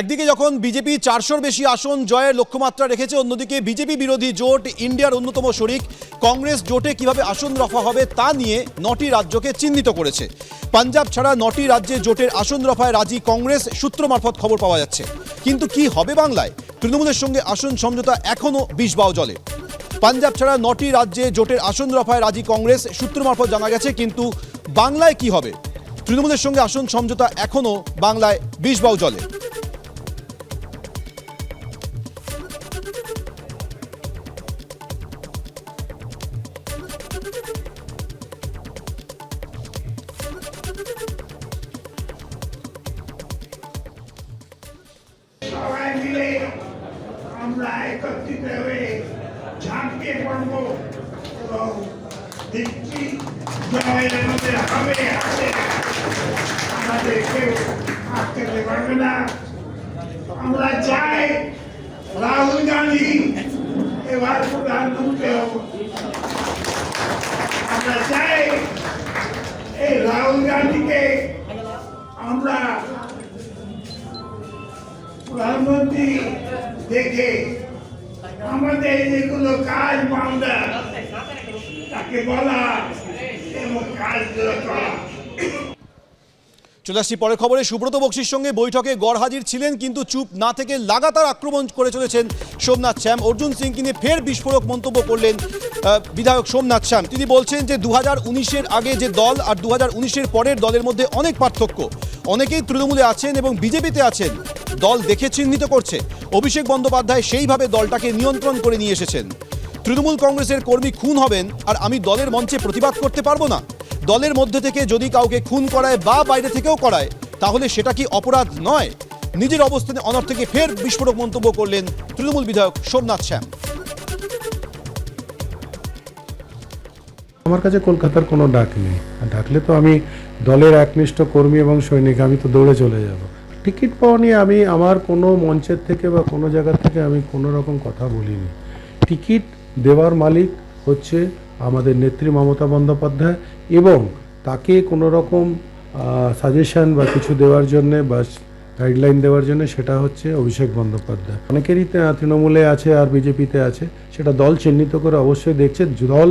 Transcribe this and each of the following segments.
একদিকে যখন বিজেপি চারশোর বেশি আসন জয়ের লক্ষ্যমাত্রা রেখেছে, অন্যদিকে বিজেপি বিরোধী জোট ইন্ডিয়ার অন্যতম শরিক, কংগ্রেস জোটে কীভাবে আসন রফা হবে তা নিয়ে নটি রাজ্যকে চিহ্নিত করেছে। পাঞ্জাব ছাড়া নটি রাজ্যে জোটের আসন রফায় রাজি কংগ্রেস সূত্র মারফত খবর পাওয়া যাচ্ছে। কিন্তু কি হবে বাংলায়? তৃণমূলের সঙ্গে আসন সমঝোতা এখনও বিষ বাও জলে। পাঞ্জাব ছাড়া নটি রাজ্যে জোটের আসন রফায় রাজি কংগ্রেস সূত্র মারফত জানা গেছে, কিন্তু বাংলায় কি হবে? তৃণমূলের সঙ্গে আসন সমঝোতা এখনও বাংলায় বিষ বাও জলে। এবং আমরা চাই রাহুল গান্ধী এবার প্রধানমন্ত্রী হব আমরা চাই এই রাহুল গান্ধীকে আমরা প্রধানমন্ত্রী দেখে আমাদের যেগুলো কাজ বান্ধা তাকে বলা এবং কাজগুলো করা। চলে আসছি পরের খবরে। সুব্রত বক্সির সঙ্গে বৈঠকে গড় হাজির ছিলেন, কিন্তু চুপ না থেকে লাগাতার আক্রমণ করে চলেছেন সোমনাথ শ্যাম। অর্জুন সিংকে নিয়ে ফের বিস্ফোরক মন্তব্য করলেন বিধায়ক সোমনাথ শ্যাম। তিনি বলছেন যে দু হাজার আগে যে দল আর দু হাজার পরের দলের মধ্যে অনেক পার্থক্য। অনেকেই তৃণমূলে আছেন এবং বিজেপিতে আছেন। দল দেখে চিহ্নিত করছে। অভিষেক বন্দ্যোপাধ্যায় সেইভাবে দলটাকে নিয়ন্ত্রণ করে নিয়ে এসেছেন। তৃণমূল কংগ্রেসের কর্মী খুন হবেন, আর আমি দলের মঞ্চে প্রতিবাদ করতে পারব না। দলের মধ্যে থেকে যদি কাউকে খুন করায় বা বাইরে থেকেও করায়, তাহলে সেটা কি অপরাধ নয়? নিজের অবস্থানে অনর থেকে ফের বিস্ফোরক মন্তব্য করলেন তৃণমূল বিধায়ক সোমনাথ শ্যাম। আমার কাছে কলকাতার কোনো ডাক নেই। ডাকলে তো আমি দলের একনিষ্ঠ কর্মী এবং সৈনিক, আমি তো দৌড়ে চলে যাব। টিকিট পাওয়া নিয়ে আমি আমার কোনো মঞ্চের থেকে বা কোনো জায়গা থেকে আমি কোনো রকম কথা বলিনি। টিকিট দেওয়ার মালিক হচ্ছে আমাদের নেত্রী মমতা বন্দ্যোপাধ্যায় এবং তাকে কোনো রকম সাজেশন বা কিছু দেওয়ার জন্যে বা গাইডলাইন দেওয়ার জন্য সেটা হচ্ছে অভিষেক বন্দ্যোপাধ্যায়। অনেকেরই তৃণমূলে আছে আর বিজেপিতে আছে, সেটা দল চিহ্নিত করে অবশ্যই দেখছে, দল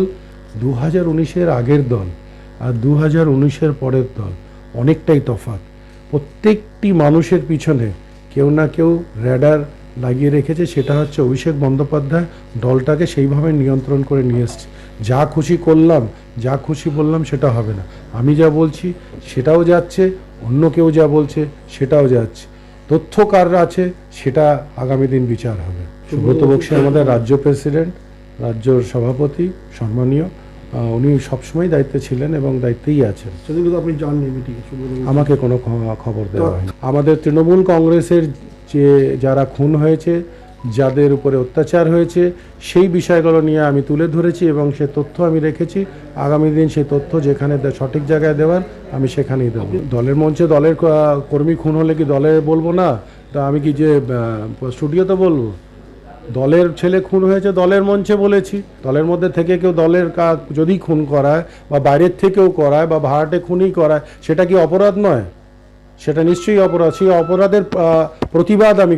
দু হাজার উনিশের আগের দল আর দু হাজার উনিশের পরের দল অনেকটাই তফাৎ। প্রত্যেকটি মানুষের পিছনে কেউ না কেউ র্যাডার লাগিয়ে রেখেছে, সেটা হচ্ছে অভিষেক বন্দ্যোপাধ্যায় দলটাকে সেইভাবে নিয়ন্ত্রণ করে নিয়ে এসছে। যা খুশি করলাম যা খুশি বললাম সেটা হবে না। আমি যা বলছি সেটাও যাচ্ছে অন্য কেউ যা বলছে সেটাও যাচ্ছে। তথ্য কার আছে সেটা আগামী দিন বিচার হবে। সুব্রত বক্সী আমাদের রাজ্য প্রেসিডেন্ট রাজ্যর সভাপতি সম্মানীয় উনি সবসময় দায়িত্বে ছিলেন এবং দায়িত্বেই আছেন। আপনি আমাকে কোনো খবর দেওয়া হয়নি। আমাদের তৃণমূল কংগ্রেসের যে যারা খুন হয়েছে যাদের উপরে অত্যাচার হয়েছে, সেই বিষয়গুলো নিয়ে আমি তুলে ধরেছি এবং সে তথ্য আমি রেখেছি। আগামী দিন সেই তথ্য যেখানে সঠিক জায়গায় দেওয়ার আমি সেখানেই দেবো। দলের মঞ্চে দলের কর্মী খুন হলে কি দলে বলব না? তা আমি কি যে স্টুডিওতে বলব? দলের ছেলে খুন হয়েছে দলের মঞ্চে বলেছি। দলের মধ্যে থেকে কেউ দলের কাজ যদি খুন করায় বা বাইরের থেকেও করায় বা ভাড়াটে খুনই করায়, সেটা কি অপরাধ নয়? সেটা নিশ্চয়ই অপরাধ। সেই অপরাধের প্রতিবাদ আমি।